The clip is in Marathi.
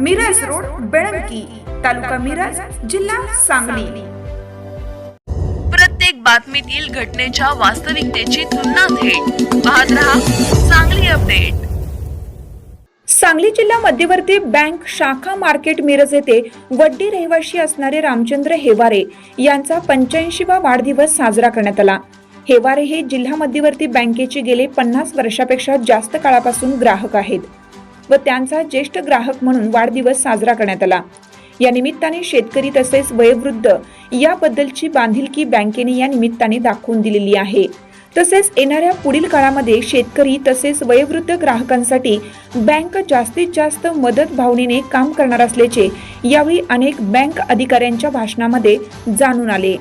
मिरज रोड बेळंकी तालुका मिरज जिल्हा सांगली. प्रत्येक बातमीतील घटनेच्या वास्तविकतेची तुलना थेट. पाहत रहा चांगली अपडेट. सांगली जिल्हा मध्यवर्ती बँक शाखा मार्केट मिरज येथे वड्डी रहिवाशी असणारे रामचंद्र हेवारे यांचा पंच्याऐंशीवा वाढदिवस साजरा करण्यात आला. हेवारे हे जिल्हा मध्यवर्ती बँकेचे गेले पन्नास वर्षापेक्षा जास्त काळापासून ग्राहक आहेत. व त्यांचा ज्येष्ठ ग्राहक म्हणून वाढदिवस साजरा करण्यात आला. या निमित्ताने शेतकरी तसेच वयोवृद्ध याबद्दलची बांधिलकी बँकेने या निमित्ताने दाखवून दिलेली आहे. तसेच येणाऱ्या पुढील काळामध्ये शेतकरी तसेच वयोवृद्ध ग्राहकांसाठी बँक जास्तीत जास्त मदत भावनेने काम करणार असल्याचे यावेळी अनेक बँक अधिकाऱ्यांच्या भाषणामध्ये जाणून आले.